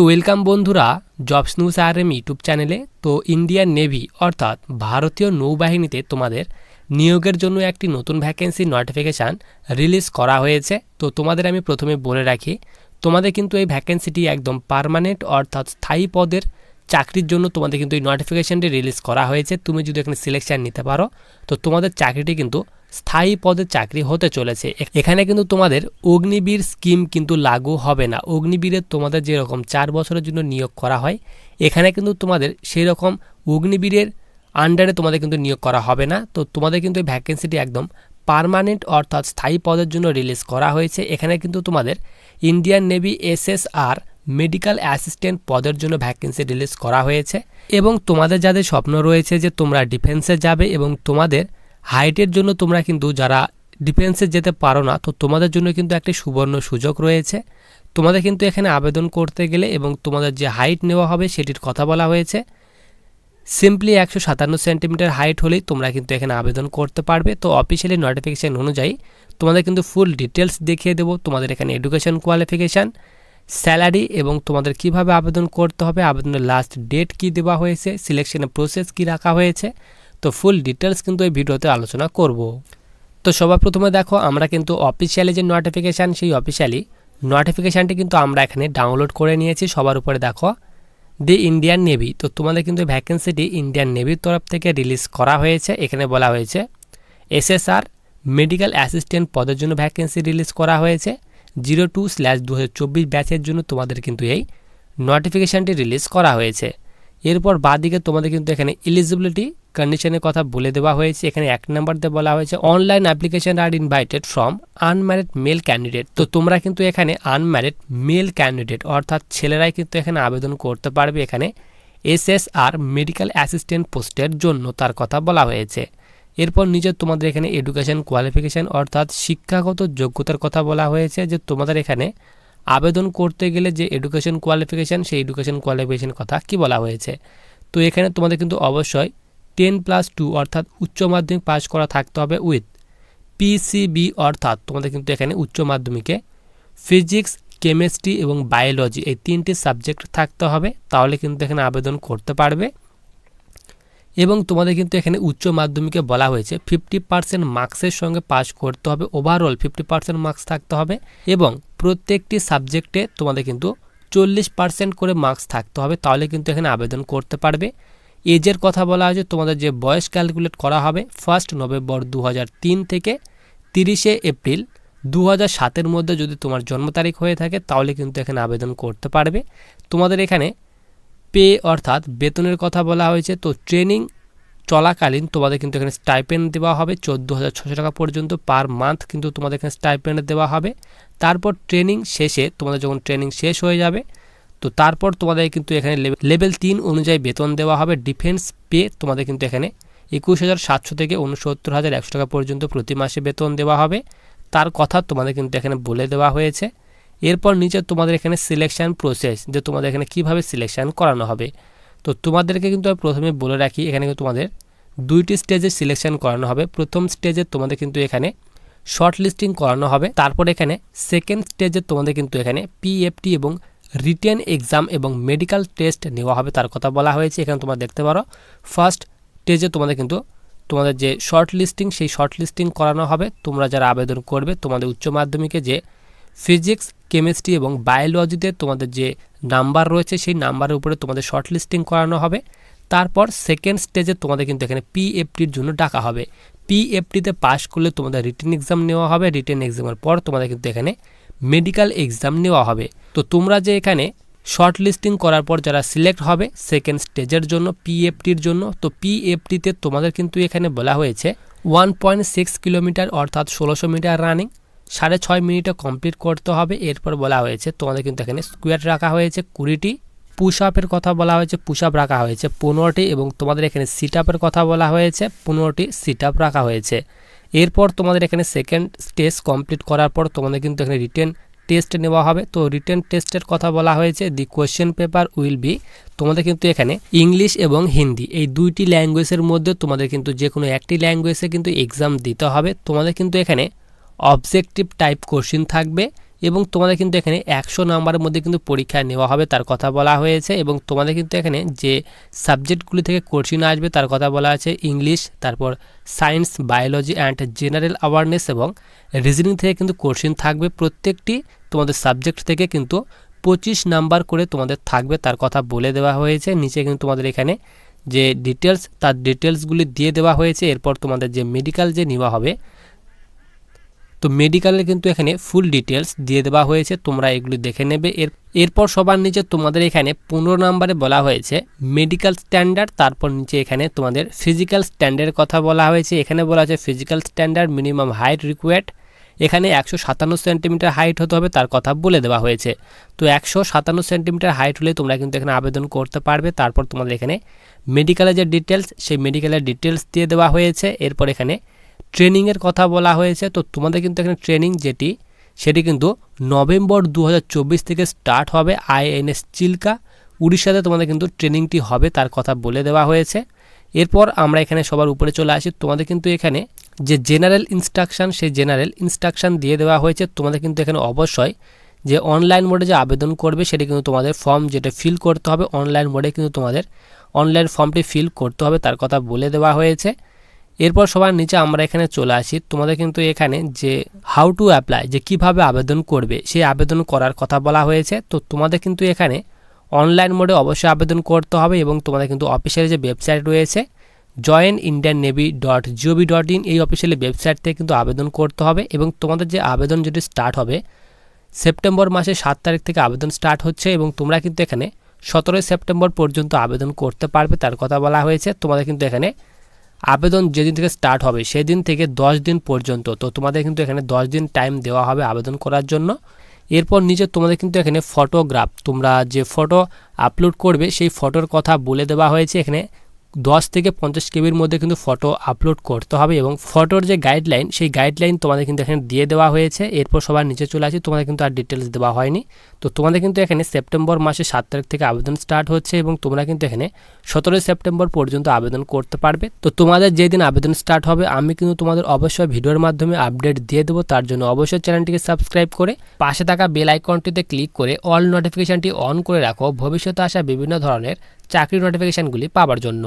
তো ওয়েলকাম বন্ধুরা, jobs news R M YouTube চ্যানেলে। তো ইন্ডিয়ান নেভি অর্থাৎ ভারতীয় নৌবাহিনীতে তোমাদের নিয়োগের জন্য একটি নতুন ভ্যাকেন্সি নোটিফিকেশান রিলিজ করা হয়েছে। তো তোমাদের আমি প্রথমে বলে রাখি, তোমাদের কিন্তু এই ভ্যাকেন্সিটি একদম পার্মানেন্ট অর্থাৎ স্থায়ী পদের চাকরির জন্য তোমাদের কিন্তু এই নোটিফিকেশানটি রিলিজ করা হয়েছে। তুমি যদি এখানে সিলেকশান নিতে পারো, তো তোমাদের চাকরিটি কিন্তু স্থায়ী পদের চাকরি হতে চলেছে। এখানে কিন্তু তোমাদের অগ্নিবীর স্কিম কিন্তু লাগু হবে না। অগ্নিবীরের তোমাদের যেরকম চার বছরের জন্য নিয়োগ করা হয়, এখানে কিন্তু তোমাদের সেই রকম অগ্নিবীরের আন্ডারে তোমাদের কিন্তু নিয়োগ করা হবে না। তো তোমাদের কিন্তু এই ভ্যাকেন্সিটি একদম পার্মানেন্ট অর্থাৎ স্থায়ী পদের জন্য রিলিজ করা হয়েছে। এখানে কিন্তু তোমাদের Indian navy SSR medical assistant পদের জন্য ভ্যাকেন্সি রিলিজ করা হয়েছে। এবং তোমাদের যাদের স্বপ্ন রয়েছে যে তোমরা ডিফেন্সে যাবে এবং তোমাদের হাইটের জন্য তোমরা কিন্তু যারা ডিফেন্সে যেতে পারো না, তো তোমাদের জন্য কিন্তু একটি সুবর্ণ সুযোগ রয়েছে। তোমাদের কিন্তু এখানে আবেদন করতে গেলে এবং তোমাদের যে হাইট নেওয়া হবে সেটির কথা বলা হয়েছে। সিম্পলি একশো সাতান্ন সেন্টিমিটার হাইট হলেই তোমরা কিন্তু এখানে আবেদন করতে পারবে। তো অফিসিয়ালি নোটিফিকেশান অনুযায়ী তোমাদের কিন্তু ফুল ডিটেলস দেখিয়ে দেবো। তোমাদের এখানে এডুকেশন কোয়ালিফিকেশান স্যালারি এবং তোমাদের কীভাবে আবেদন করতে হবে, আবেদনের লাস্ট ডেট কি দেওয়া হয়েছে সিলেকশনের প্রসেস কি রাখা হয়েছে। তো ফুল ডিটেলস কিন্তু এই ভিডিওতে আলোচনা করব। তো সবার প্রথমে দেখো, আমরা কিন্তু অফিসিয়ালি যে নোটিফিকেশান সেই অফিসিয়ালি নোটিফিকেশানটি কিন্তু আমরা এখানে ডাউনলোড করে নিয়েছি। সবার উপরে দেখো দি ইন্ডিয়ান নেভি তো তোমাদের কিন্তু ভ্যাকেন্সিটি ইন্ডিয়ান নেভির তরফ থেকে রিলিজ করা হয়েছে। এখানে বলা হয়েছে এসএসআর মেডিকেল অ্যাসিস্ট্যান্ট পদের জন্য ভ্যাকেন্সি রিলিজ করা হয়েছে। জিরো টু স্ল্যাশ দু হাজার চব্বিশ ব্যাচের জন্য তোমাদের কিন্তু এই নোটিফিকেশানটি রিলিজ করা হয়েছে। এরপর বাদিকে তোমাদের কিন্তু এখানে এলিজিবিলিটি কন্ডিশনের কথা বলে দেওয়া হয়েছে। এখানে এক নম্বরতে বলা হয়েছে online application are invited from unmarried male candidate তো তোমরা কিন্তু এখানে আনম্যারিড মেল ক্যান্ডিডেট অর্থাৎ ছেলেরাই কিন্তু এখানে আবেদন করতে পারবে এখানে এসএসআর মেডিকেল অ্যাসিস্ট্যান্ট পোস্টের জন্য, তার কথা বলা হয়েছে। এরপর নিজের তোমাদের এখানে এডুকেশন কোয়ালিফিকেশান অর্থাৎ শিক্ষাগত যোগ্যতার কথা বলা হয়েছে যে তোমাদের এখানে আবেদন করতে গেলে যে এডুকেশন কোয়ালিফিকেশান সেই এডুকেশন কোয়ালিফিকেশান কথা কি বলা হয়েছে? তো এখানে তোমাদের কিন্তু অবশ্যই টেন প্লাস টু অর্থাৎ উচ্চ মাধ্যমিক পাস করা থাকতে হবে উইথ পিসিবি অর্থাৎ তোমাদের কিন্তু এখানে উচ্চ মাধ্যমিকে ফিজিক্স কেমিস্ট্রি এবং বায়োলজি এই তিনটি সাবজেক্ট থাকতে হবে। তাহলে কিন্তু এখানে আবেদন করতে পারবে। এবং তোমাদের কিন্তু এখানে উচ্চ মাধ্যমিকে বলা হয়েছে। ফিফটি পার্সেন্ট মার্কসের সঙ্গে পাস করতে হবে। ওভারঅল ফিফটি পার্সেন্ট মার্কস থাকতে হবে এবং প্রত্যেকটি সাবজেক্টে তোমাদের কিন্তু চল্লিশ পার্সেন্ট করে মার্কস থাকতে হবে। তাহলে কিন্তু এখানে আবেদন করতে পারবে। এজের কথা বলা হয়েছে, তোমাদের যে বয়স ক্যালকুলেট করা হবে ফার্স্ট নভেম্বর দু হাজার তিন থেকে তিরিশে এপ্রিল দু হাজার সাতের মধ্যে যদি তোমার জন্ম তারিখ হয়ে থাকে, তাহলে কিন্তু এখানে আবেদন করতে পারবে। তোমাদের এখানে পে অর্থাৎ বেতনের কথা বলা হয়েছে। তো ট্রেনিং চলাকালীন তোমাদের কিন্তু এখানে স্টাইপেন্ড দেওয়া হবে। চোদ্দ হাজার ছশো টাকা পর্যন্ত পার মান্থ কিন্তু তোমাদের এখানে স্টাইপেন্ড দেওয়া হবে। তারপর ট্রেনিং শেষে তোমাদের যখন ট্রেনিং শেষ হয়ে যাবে, তো তারপর তোমাদের কিন্তু এখানে লেভেল তিন অনুযায়ী বেতন দেওয়া হবে। ডিফেন্স পে তোমাদের কিন্তু এখানে একুশ হাজার সাতশো থেকে উনসত্তর হাজার একশো টাকা পর্যন্ত প্রতি মাসে বেতন দেওয়া হবে। তার কথা তোমাদের কিন্তু এখানে বলে দেওয়া হয়েছে। এরপর নিচে তোমাদের এখানে সিলেকশান প্রসেস যে তোমাদের এখানে কীভাবে সিলেকশান করানো হবে। তো তোমাদেরকে কিন্তু আমি প্রথমে বলে রাখি, এখানে কিন্তু তোমাদের দুইটি স্টেজে সিলেকশন করানো হবে। প্রথম স্টেজে তোমাদের কিন্তু এখানে শর্ট লিস্টিং করানো হবে। তারপর এখানে সেকেন্ড স্টেজে তোমাদের কিন্তু এখানে পিএফটি এবং রিটেন এক্সাম এবং মেডিকেল টেস্ট নেওয়া হবে, তার কথা বলা হয়েছে। এখানে তোমরা দেখতে পারো ফার্স্ট স্টেজে তোমাদের কিন্তু তোমাদের যে শর্ট লিস্টিং সেই শর্ট লিস্টিং করানো হবে। তোমরা যারা আবেদন করবে, তোমাদের উচ্চ মাধ্যমিকে যে ফিজিক্স, কেমিস্ট্রি এবং বায়োলজিতে তোমাদের যে নাম্বার রয়েছে, সেই নাম্বারের উপরে তোমাদের শর্ট লিস্টিং করানো হবে। তারপর সেকেন্ড স্টেজে তোমাদের কিন্তু এখানে পিএফটির জন্য ডাকা হবে। পিএফটিতে পাস করলে তোমাদের রিটেন এক্সাম নেওয়া হবে। রিটেন এক্সামের পর তোমাদের কিন্তু এখানে মেডিকেল এক্সাম নেওয়া হবে। তো তোমরা যে এখানে শর্ট লিস্টিং করার পর যারা সিলেক্ট হবে সেকেন্ড স্টেজের জন্য পিএফটির জন্য, তো পিএফটিতে তোমাদের কিন্তু এখানে বলা হয়েছে ওয়ান পয়েন্ট সিক্স কিলোমিটার অর্থাৎ ষোলোশো মিটার রানিং সাড়ে ছয় মিনিটে কমপ্লিট করতে হবে। এরপর বলা হয়েছে, তোমাদের কিন্তু এখানে স্কোয়ার রাখা হয়েছে, কুড়িটি। পুশ আপের কথা বলা হয়েছে পুশ আপ রাখা হয়েছে, পনেরোটি এবং তোমাদের এখানে সিট আপের কথা বলা হয়েছে, পনেরোটি সিট আপ রাখা হয়েছে। এরপর তোমাদের এখানে সেকেন্ড স্টেজ কমপ্লিট করার পর তোমাদের কিন্তু এখানে রিটেন টেস্ট নেওয়া হবে। তো রিটেন টেস্টের কথা বলা হয়েছে the question paper will be তোমাদের কিন্তু এখানে ইংলিশ এবং হিন্দি এই দুইটি ল্যাঙ্গুয়েজের মধ্যে তোমাদের কিন্তু যে কোনো একটি ল্যাঙ্গুয়েজে কিন্তু এক্সাম দিতে হবে। তোমাদের কিন্তু এখানে অবজেক্টিভ টাইপ কোশ্চিন থাকবে এবং তোমাদের কিন্তু এখানে একশো নম্বরের মধ্যে কিন্তু পরীক্ষা নেওয়া হবে, তার কথা বলা হয়েছে এবং তোমাদের কিন্তু এখানে যে সাবজেক্টগুলি থেকে কোশ্চিন আসবে, তার কথা বলা আছে ইংলিশ তারপর science biology and general awareness এবং রিজনিং থেকে কিন্তু কোশ্চিন থাকবে। প্রত্যেকটি তোমাদের সাবজেক্ট থেকে কিন্তু পঁচিশ নাম্বার করে তোমাদের থাকবে, তার কথা বলে দেওয়া হয়েছে। নিচে কিন্তু তোমাদের এখানে যে ডিটেলস তার ডিটেলসগুলি দিয়ে দেওয়া হয়েছে। এরপর তোমাদের যে মেডিকেল যে নেওয়া হবে তো মেডিকেলের কিন্তু এখানে ফুল ডিটেলস দিয়ে দেওয়া হয়েছে, তোমরা এগুলি দেখে নেবে। এর, এরপর সবার নিচে তোমাদের এখানে পনেরো নম্বরে বলা হয়েছে মেডিকেল স্ট্যান্ডার্ড তারপর নিচে এখানে তোমাদের ফিজিক্যাল স্ট্যান্ডার্ডের কথা বলা হয়েছে। এখানে বলা আছে physical standard minimum height required এখানে একশো সাতান্ন সেন্টিমিটার হাইট হতে হবে, তার কথা বলে দেওয়া হয়েছে। তো একশো সাতান্ন সেন্টিমিটার হাইট হলে তোমরা কিন্তু এখানে আবেদন করতে পারবে। তারপর তোমাদের এখানে মেডিকেলের যে ডিটেলস সেই মেডিকেলের ডিটেলস দিয়ে দেওয়া হয়েছে। এরপর এখানে ট্রেনিংয়ের কথা বলা হয়েছে, তো তোমাদের কিন্তু এখানে ট্রেনিং যেটি, সেটি কিন্তু নভেম্বর দু হাজার চব্বিশ থেকে স্টার্ট হবে আইএনএস চিল্কা। উড়িষ্যাতে তোমাদের কিন্তু ট্রেনিংটি হবে, তার কথা বলে দেওয়া হয়েছে। এরপর আমরা এখানে সবার উপরে চলে আসি। তোমাদের কিন্তু এখানে যে জেনারেল ইনস্ট্রাকশান, সেই জেনারেল ইনস্ট্রাকশান দিয়ে দেওয়া হয়েছে। তোমাদের কিন্তু এখানে অবশ্যই যে অনলাইন মোডে যে আবেদন করবে, সেটি কিন্তু তোমাদের ফর্ম যেটা ফিল করতে হবে, অনলাইন মোডে কিন্তু তোমাদের অনলাইন ফর্মটি ফিল করতে হবে, তার কথা বলে দেওয়া হয়েছে। এরপর সবার নিচে আমরা এখানে চলে আসি। তোমাদের কিন্তু এখানে যে হাউ টু অ্যাপ্লাই যে কীভাবে আবেদন করবে, সেই আবেদন করার কথা বলা হয়েছে। তো তোমাদের কিন্তু এখানে অনলাইন মোডে অবশ্যই আবেদন করতে হবে এবং তোমাদের কিন্তু অফিসিয়াল যে ওয়েবসাইট রয়েছে join Indian navy dot gov dot in এই অফিসিয়ালি ওয়েবসাইট থেকে কিন্তু আবেদন করতে হবে এবং তোমাদের যে আবেদন যেটি স্টার্ট হবে, সেপ্টেম্বর মাসে সাত তারিখ থেকে আবেদন স্টার্ট হচ্ছে এবং তোমরা কিন্তু এখানে সতেরোই সেপ্টেম্বর পর্যন্ত আবেদন করতে পারবে তার কথা বলা হয়েছে। তোমাদের কিন্তু এখানে আবেদন যেদিন থেকে স্টার্ট হবে, সেদিন থেকে দশ দিন পর্যন্ত। তো তোমাদের কিন্তু এখানে দশ দিন টাইম দেওয়া হবে আবেদন করার জন্য। এরপর নিচে তোমাদের কিন্তু এখানে ফটোগ্রাফ তোমরা যে ফটো আপলোড করবে, সেই ফটোর কথা বলে দেওয়া হয়েছে এখানে। দশ থেকে পঞ্চাশ কেবির মধ্যে কিন্তু ফটো আপলোড করতে হবে এবং ফটোর যে গাইডলাইন সেই গাইডলাইন তোমাদের কিন্তু এখানে দিয়ে দেওয়া হয়েছে। এরপর সবার নিচে চলে আসি, তোমাদের কিন্তু আর ডিটেলস দেওয়া হয়নি। তো তোমাদের কিন্তু এখানে সেপ্টেম্বর মাসে সাত তারিখ থেকে আবেদন স্টার্ট হচ্ছে এবং তোমরা কিন্তু এখানে সতেরোই সেপ্টেম্বর পর্যন্ত আবেদন করতে পারবে। তো তোমাদের যেদিন আবেদন স্টার্ট হবে, আমি কিন্তু তোমাদের অবশ্যই ভিডিওর মাধ্যমে আপডেট দিয়ে দেবো। তার জন্য অবশ্যই চ্যানেলটিকে সাবস্ক্রাইব করে পাশে থাকা বেল আইকনটিতে ক্লিক করে অল নোটিফিকেশানটি অন করে রাখো। ভবিষ্যতে আসা বিভিন্ন ধরনের চাকরি নোটিফিকেশানগুলি পাওয়ার জন্য।